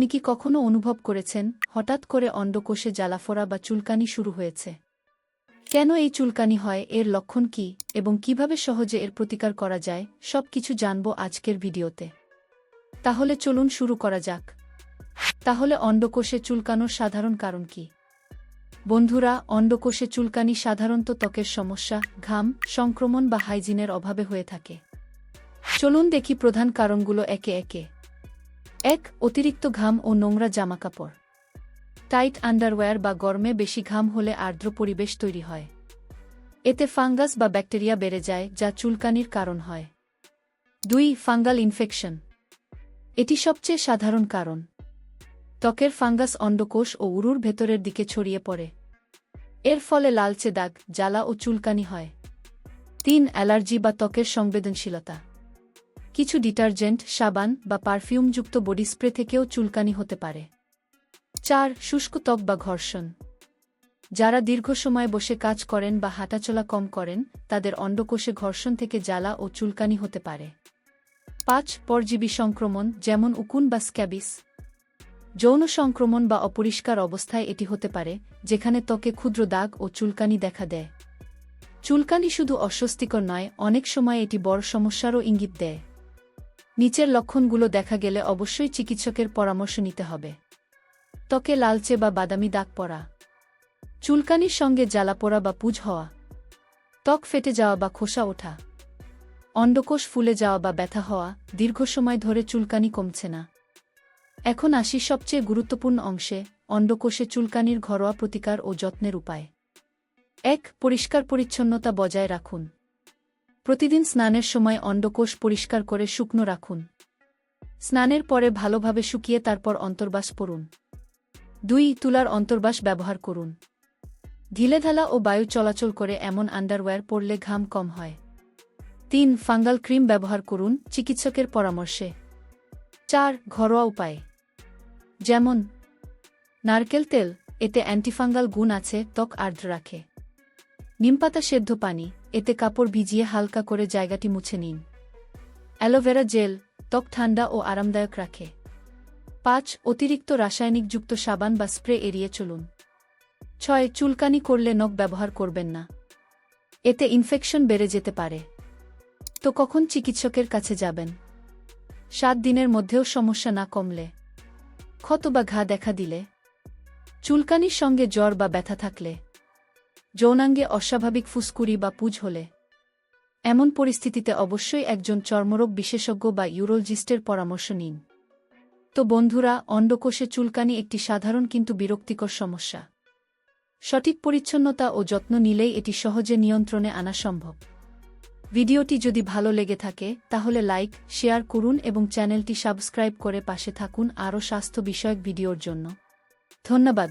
আপনি কি কখনো অনুভব করেছেন, হঠাৎ করে অন্ডকোষে জ্বালাফোড়া বা চুলকানি শুরু হয়েছে? কেন এই চুলকানি হয়, এর লক্ষণ কি, এবং কীভাবে সহজে এর প্রতিকার করা যায় সব কিছু জানব আজকের ভিডিওতে। তাহলে চলুন শুরু করা যাক। তাহলে অন্ডকোষে চুলকানোর সাধারণ কারণ কি? বন্ধুরা, অন্ডকোষে চুলকানি সাধারণত ত্বকের সমস্যা, ঘাম, সংক্রমণ বা হাইজিনের অভাবে হয়ে থাকে। চলুন দেখি প্রধান কারণগুলো একে একে। এক অতিরিক্ত ঘাম ও নোংরা জামাকাপড়। টাইট আন্ডারওয়্যার বা গরমে বেশি ঘাম হলে আর্দ্র পরিবেশ তৈরি হয়। এতে ফাঙ্গাস বা ব্যাকটেরিয়া বেড়ে যায়, যা চুলকানির কারণ হয়। দুই, ফাঙ্গাল ইনফেকশন। এটি সবচেয়ে সাধারণ কারণ। ত্বকের ফাঙ্গাস অন্ডকোষ ও উরুর ভেতরের দিকে ছড়িয়ে পড়ে। এর ফলে লালচে দাগ, জ্বালা ও চুলকানি হয়। তিন, অ্যালার্জি বা ত্বকের সংবেদনশীলতা। কিছু ডিটারজেন্ট, সাবান বা পারফিউমযুক্ত বডি স্প্রে থেকেও চুলকানি হতে পারে। চার, শুষ্ক ত্বক বা ঘর্ষণ। যারা দীর্ঘ সময় বসে কাজ করেন বা হাঁটাচলা কম করেন, তাদের অন্ডকোষে ঘর্ষণ থেকে জ্বালা ও চুলকানি হতে পারে। পাঁচ, পরজীবী সংক্রমণ, যেমন উকুন বা স্ক্যাবিস। যৌন সংক্রমণ বা অপরিষ্কার অবস্থায় এটি হতে পারে, যেখানে ত্বকে ক্ষুদ্র দাগ ও চুলকানি দেখা দেয়। চুলকানি শুধু অস্বস্তিকর নয়, অনেক সময় এটি বড় সমস্যারও ইঙ্গিত দেয়। নিচের লক্ষণগুলো দেখা গেলে অবশ্যই চিকিৎসকের পরামর্শ নিতে হবে। ত্বকে লালচে বা বাদামি দাগ পড়া। চুলকানির সঙ্গে জ্বালাপোড়া বা পুজ হওয়া। ত্বক ফেটে যাওয়া বা খোসা ওঠা। অন্ডকোষ ফুলে যাওয়া বা ব্যথা হওয়া দীর্ঘ সময় ধরে চুলকানি কমছে না। এখন আসি সবচেয়ে গুরুত্বপূর্ণ অংশে, অন্ডকোষে চুলকানির ঘরোয়া প্রতিকার ও যত্নের উপায়। এক, পরিষ্কার পরিচ্ছন্নতা বজায় রাখুন। প্রতিদিন স্নানের সময় অন্ডকোষ পরিষ্কার করে শুকনো রাখুন। স্নানের পরে ভালোভাবে শুকিয়ে তারপর অন্তর্বাস পড়ুন। দুই, তুলার অন্তর্বাস ব্যবহার করুন। ঢিলেঢালা ও বায়ু চলাচল করে এমন আন্ডারওয়্যার পরলে ঘাম কম হয়। তিন, ফাঙ্গাল ক্রিম ব্যবহার করুন চিকিৎসকের পরামর্শে। চার, ঘরোয়া উপায়। যেমন, নারকেল তেল, এতে অ্যান্টিফাঙ্গাল গুণ আছে, ত্বক আর্দ্র রাখে। নিমপাতা সেদ্ধ পানি, এতে কাপড় ভিজিয়ে হালকা করে জায়গাটি মুছে নিন। অ্যালোভেরা জেল, ত্বক ঠান্ডা ও আরামদায়ক রাখে। পাঁচ, অতিরিক্ত রাসায়নিকযুক্ত সাবান বা স্প্রে এড়িয়ে চলুন। ছয়, চুলকানি করলে নখ ব্যবহার করবেন না। এতে ইনফেকশন বেড়ে যেতে পারে। তো কখন চিকিৎসকের কাছে যাবেন? সাত দিনের মধ্যেও সমস্যা না কমলে। ক্ষত বা ঘা দেখা দিলে? চুলকানির সঙ্গে জ্বর বা ব্যথা থাকলে? যৌনাঙ্গে অস্বাভাবিক ফুসকুড়ি বা পুজ হলে। এমন পরিস্থিতিতে অবশ্যই একজন চর্মরোগ বিশেষজ্ঞ বা ইউরোলজিস্টের পরামর্শ নিন। তো বন্ধুরা, অন্ডকোষে চুলকানি একটি সাধারণ কিন্তু বিরক্তিকর সমস্যা। সঠিক পরিচ্ছন্নতা ও যত্ন নিলেই এটি সহজে নিয়ন্ত্রণে আনা সম্ভব। ভিডিওটি যদি ভালো লেগে থাকে, তাহলে লাইক, শেয়ার করুন এবং চ্যানেলটি সাবস্ক্রাইব করে পাশে থাকুন আরও স্বাস্থ্য বিষয়ক ভিডিওর জন্য। ধন্যবাদ।